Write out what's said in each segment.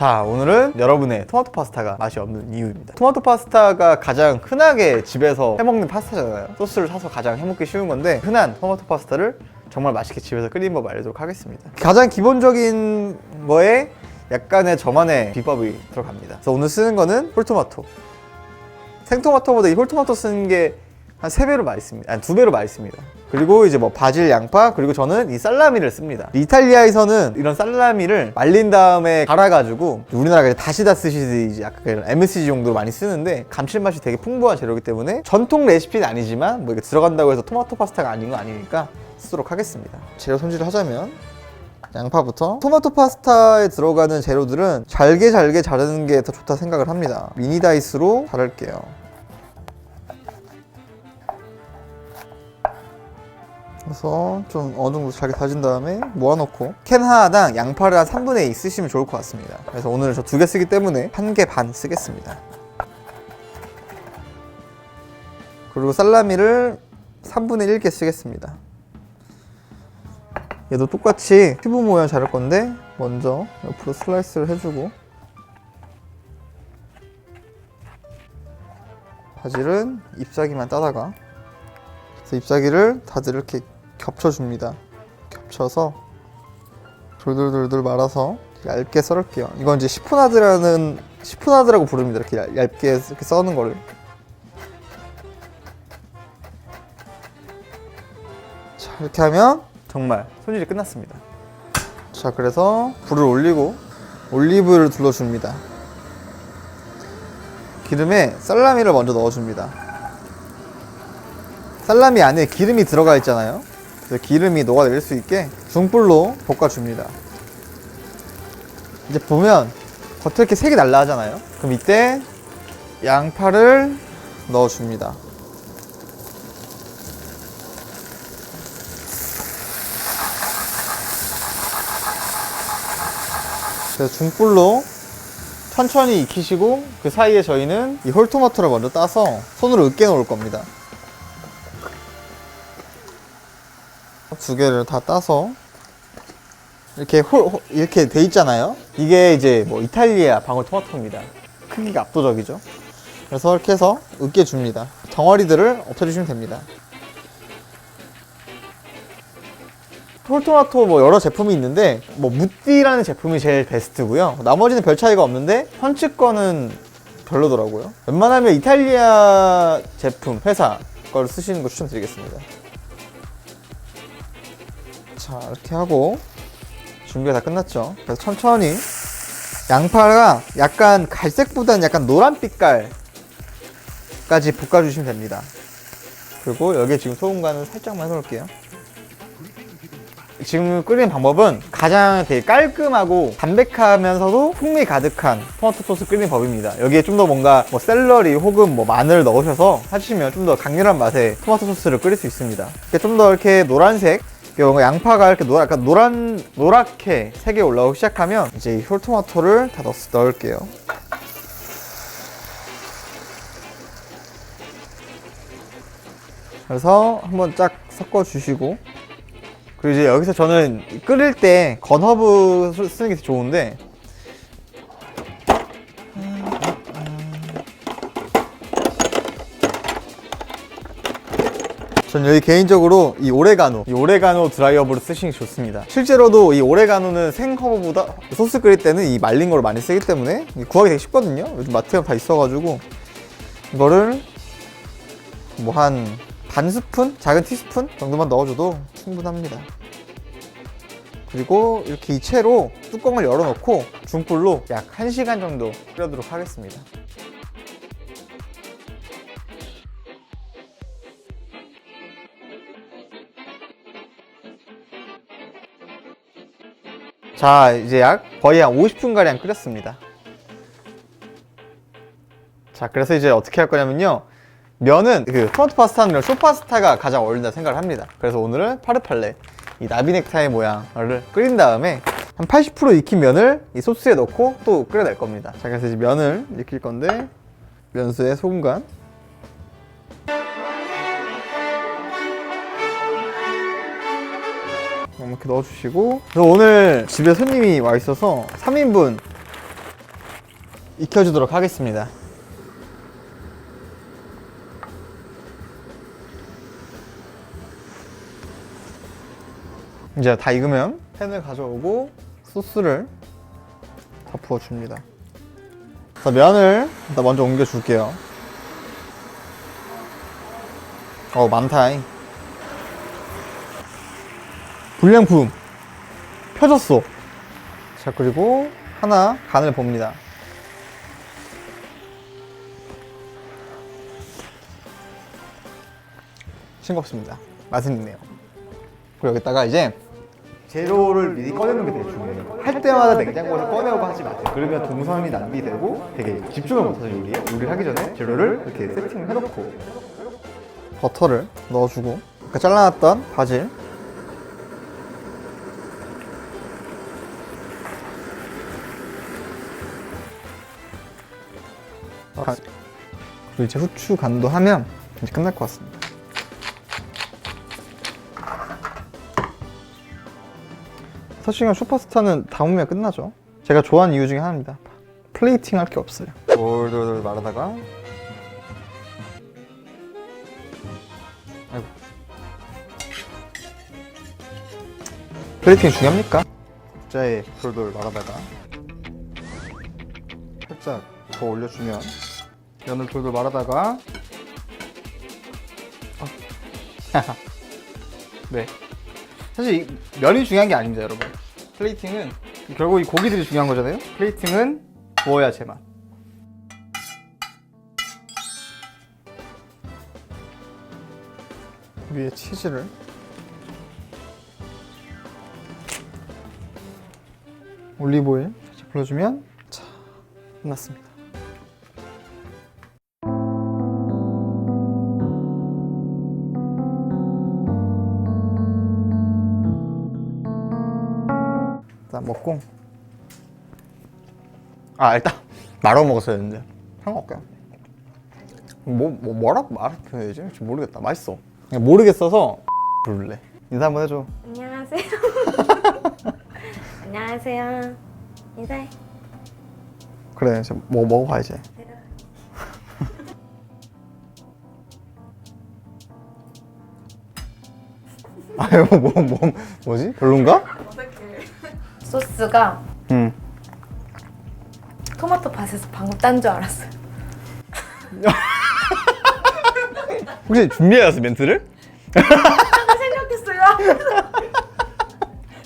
자 오늘은 여러분의 토마토 파스타가 맛이 없는 이유입니다. 토마토 파스타가 가장 흔하게 집에서 해먹는 파스타잖아요. 소스를 사서 가장 해먹기 쉬운 건데 흔한 토마토 파스타를 정말 맛있게 집에서 끓이는 법 알려드리도록 하겠습니다. 가장 기본적인 거에 약간의 저만의 비법이 들어갑니다. 그래서 오늘 쓰는 거는 홀토마토. 생토마토보다 이 홀토마토 쓰는 게한 세배로 맛있습니다. 아니, 두배로 맛있습니다. 그리고 이제 뭐 바질, 양파, 그리고 저는 이 살라미를 씁니다. 이탈리아에서는 이런 살라미를 말린 다음에 갈아가지고 우리나라가 다시다 쓰시듯이 약간 그런 MSG 정도로 많이 쓰는데 감칠맛이 되게 풍부한 재료이기 때문에 전통 레시피는 아니지만 뭐 이게 들어간다고 해서 토마토 파스타가 아닌 건 아니니까 쓰도록 하겠습니다. 재료 손질을 하자면 양파부터 토마토 파스타에 들어가는 재료들은 잘게 잘게 자르는 게 더 좋다 생각을 합니다. 미니 다이스로 자를게요. 그래서 좀 어느 정도 잘게 다진 다음에 모아놓고 캔 하나당 양파를 한 3분의 2 쓰시면 좋을 것 같습니다. 그래서 오늘 저 두 개 쓰기 때문에 한 개 반 쓰겠습니다. 그리고 살라미를 3분의 1개 쓰겠습니다. 얘도 똑같이 큐브 모양 자를 건데 먼저 옆으로 슬라이스를 해주고 바질은 잎사귀만 따다가 그래서 잎사귀를 다들 이렇게 겹쳐줍니다. 겹쳐서 돌돌돌돌 말아서 얇게 썰을게요. 이건 이제 시포나드라는 시포나드라고 부릅니다. 이렇게 얇- 얇게 이렇게 써는 거를. 자 이렇게 하면 정말 손질이 끝났습니다. 자 그래서 불을 올리고 올리브유를 둘러줍니다. 기름에 살라미를 먼저 넣어줍니다. 살라미 안에 기름이 들어가 있잖아요. 기름이 녹아내릴 수 있게 중불로 볶아줍니다. 이제 보면 겉에 이렇게 색이 날라하잖아요. 그럼 이때 양파를 넣어줍니다. 그래서 중불로 천천히 익히시고 그 사이에 저희는 이 홀토마토를 먼저 따서 손으로 으깨 놓을 겁니다. 두 개를 다 따서 이렇게 홀, 홀- 이렇게 돼 있잖아요. 이게 이제 뭐 이탈리아 방울토마토입니다. 크기가 압도적이죠. 그래서 이렇게 해서 으깨 줍니다. 덩어리들을 없애주시면 됩니다. 홀토마토 뭐 여러 제품이 있는데 뭐 무띠라는 제품이 제일 베스트고요. 나머지는 별 차이가 없는데 펀치 거는 별로더라고요. 웬만하면 이탈리아 제품 회사 걸 쓰시는 거 추천드리겠습니다. 자 이렇게 하고 준비가 다 끝났죠. 그래서 천천히 양파가 약간 갈색보다는 약간 노란 빛깔까지 볶아주시면 됩니다. 그리고 여기에 지금 소금 간을 살짝만 해놓을게요. 지금 끓이는 방법은 가장 되게 깔끔하고 담백하면서도 풍미 가득한 토마토 소스 끓이는 법입니다. 여기에 좀 더 뭔가 뭐 샐러리 혹은 뭐 마늘 넣으셔서 하시면 좀 더 강렬한 맛의 토마토 소스를 끓일 수 있습니다. 좀 더 이렇게 노란색 뭔가 양파가 이렇게 노라, 약간 노란, 노랗게 색이 올라오기 시작하면 이제 이 홀토마토를 다 넣, 넣을게요. 그래서 한번 쫙 섞어 주시고 그리고 이제 여기서 저는 끓일 때 건허브 쓰- 쓰는 게 좋은데 전 여기 개인적으로 이 오레가노, 이 오레가노 드라이어브를 쓰시는 게 좋습니다. 실제로도 이 오레가노는 생허브보다 소스 끓일 때는 이 말린 걸 많이 쓰기 때문에 구하기 되게 쉽거든요. 요즘 마트에 다 있어가지고 이거를 뭐 한 반 스푼, 작은 티스푼 정도만 넣어줘도 충분합니다. 그리고 이렇게 이 채로 뚜껑을 열어놓고 중불로 약 1시간 정도 끓여도록 하겠습니다. 자, 이제 약 거의 한 50분가량 끓였습니다. 자, 그래서 이제 어떻게 할 거냐면요. 면은 그 토마토 파스타는 쇼파스타가 가장 어울린다 생각을 합니다. 그래서 오늘은 파르팔레 이 나비 넥타이 모양을 끓인 다음에 한 80% 익힌 면을 이 소스에 넣고 또 끓여낼 겁니다. 자, 그래서 이제 면을 익힐 건데 면수에 소금 간 이렇게 넣어주시고 그래서 오늘 집에 손님이 와 있어서 3인분 익혀주도록 하겠습니다. 이제 다 익으면 팬을 가져오고 소스를 다 부어줍니다. 자, 면을 일단 먼저 옮겨줄게요. 어, 많다잉. 불량품. 펴졌어. 자, 그리고 하나 간을 봅니다. 싱겁습니다. 맛은 있네요. 그리고 여기다가 이제 재료를 미리 꺼내는 게 되게 중요해요. 할 때마다 냉장고에서 꺼내오고 하지 마세요. 그러면 동선이 낭비되고 되게 집중을 못하죠 요리에. 요리를 하기 전에 재료를 이렇게 세팅을 해놓고 버터를 넣어주고 아까 잘라놨던 바질 간- 그리고 이제 후추 간도 하면 이제 끝날 것 같습니다. 사실은 슈퍼스타는 담으면 끝나죠. 제가 좋아하는 이유 중에 하나입니다. 플레이팅 할 게 없어요. 돌돌돌 말하다가 아이고. 플레이팅 중요합니까? 국자에 돌돌 말하다가 살짝 더 올려주면 면을 돌돌 말하다가. 아. 네. 사실 이 면이 중요한 게 아닙니다 여러분. 플레이팅은 결국 이 고기들이 중요한 거잖아요. 플레이팅은 구워야 제맛. 위에 치즈를. 올리브오일 불러주면 자 끝났습니다 일단 먹고. 아 일단 말아 먹었어야 했는데. 상관없게요 뭐, 뭐 뭐라고 말해야지? 지금 모르겠다. 맛있어. 그냥 모르겠어서 부를래. 인사 한번 해줘. 안녕하세요. 안녕하세요. 인사해. 그래 이제 뭐 먹어봐야지 아유 뭐, 뭐 뭐지? 별론가? 소스가 응 토마토 밭에서 방금 딴 줄 알았어요. 혹시 준비해왔어 멘트를? 아까 생각했어요.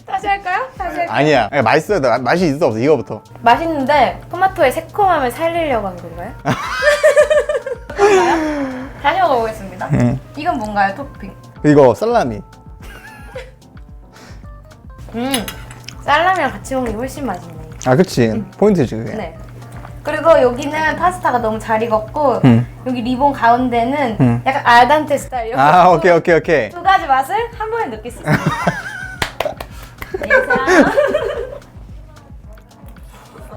다시 할까요? 다시 할까요? 아니야 맛있어야 돼 맛이 있어 없어 이거부터 맛있는데 토마토의 새콤함을 살리려고 한 건가요? 그런가요? 다시 먹어보겠습니다. 응. 이건 뭔가요, 토핑? 이거 살라미 음, 살라미랑 같이 먹는 게 훨씬 맛있네. 아 그치 포인트지 그게 네. 그리고 여기는 파스타가 너무 잘 익었고 음. 여기 리본 가운데는 음. 약간 알단테 스타일이요. 아 오케이 오케이 오케이 두 가지 맛을 한 번에 느낄 수 있어요.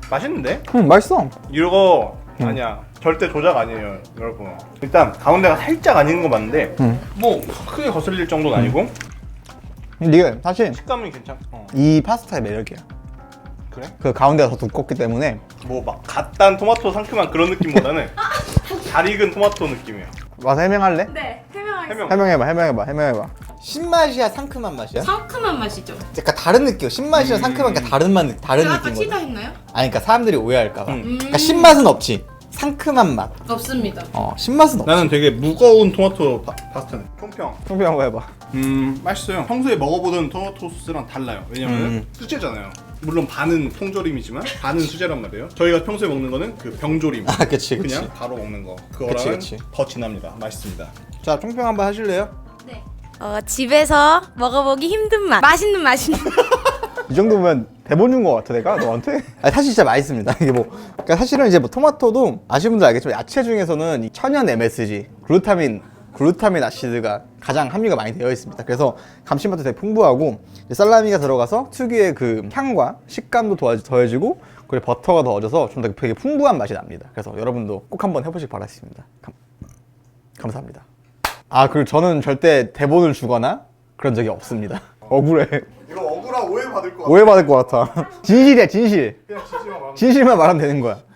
맛있는데? 응 맛있어 이거 아니야 절대 조작 아니에요 여러분 일단 가운데가 살짝 안 익은 거 맞는데 응. 뭐 크게 거슬릴 정도는 아니고 이게 사실 식감이 괜찮 어. 이 파스타의 매력이야 그래? 그 가운데가 더 두껍기 때문에 뭐 막 갓단 토마토 상큼한 그런 느낌보다는 잘 익은 토마토 느낌이에요 와서 해명할래? 네, 해명하겠습니다. 해명 해명해봐 해명해봐 해명해봐 신맛이야 상큼한 맛이야? 상큼한 맛이죠. 약간 다른 느낌 신맛이랑 상큼한 게 다른 맛 다른 제가 아까 치다했나요? 아니 그러니까 사람들이 오해할까 봐 음. 그러니까 신맛은 없지 상큼한 맛 없습니다. 어, 신맛은 없지 나는 되게 무거운 토마토 파, 파스타는 총평 통비 한번 해봐 음 맛있어요 평소에 먹어보던 토마토 소스랑 달라요 왜냐면 음. 수제잖아요 물론 반은 통조림이지만 반은 수제란 말이에요 저희가 평소에 먹는 거는 그 병조림 아 그치 그치 그냥 바로 먹는 거 그거랑 그치, 그치. 더 진합니다 맛있습니다 자 총평 한번 하실래요? 네. 어, 집에서 먹어보기 힘든 맛. 맛있는 맛입니다. 이 정도면 대본 준 거 같아 내가 너한테? 아니, 사실 진짜 맛있습니다 이게 뭐 그러니까 사실은 이제 뭐 토마토도 아시는 분들 알겠지만 야채 중에서는 이 천연 MSG 글루타민 글루타민 아시드가 가장 함유가 많이 되어 있습니다. 그래서 감칠맛도 되게 풍부하고 살라미가 들어가서 특유의 그 향과 식감도 도와- 더해지고 그리고 버터가 더워져서 좀 더 되게 풍부한 맛이 납니다. 그래서 여러분도 꼭 한번 해보시기 바라겠습니다. 감, 감사합니다. 아 그리고 저는 절대 대본을 주거나 그런 적이 없습니다. 억울해. 이거 억울한 오해 받을 거 오해 받을 것 같아. 진실이야, 진실. 그냥 진실만 말하면 되는 거야.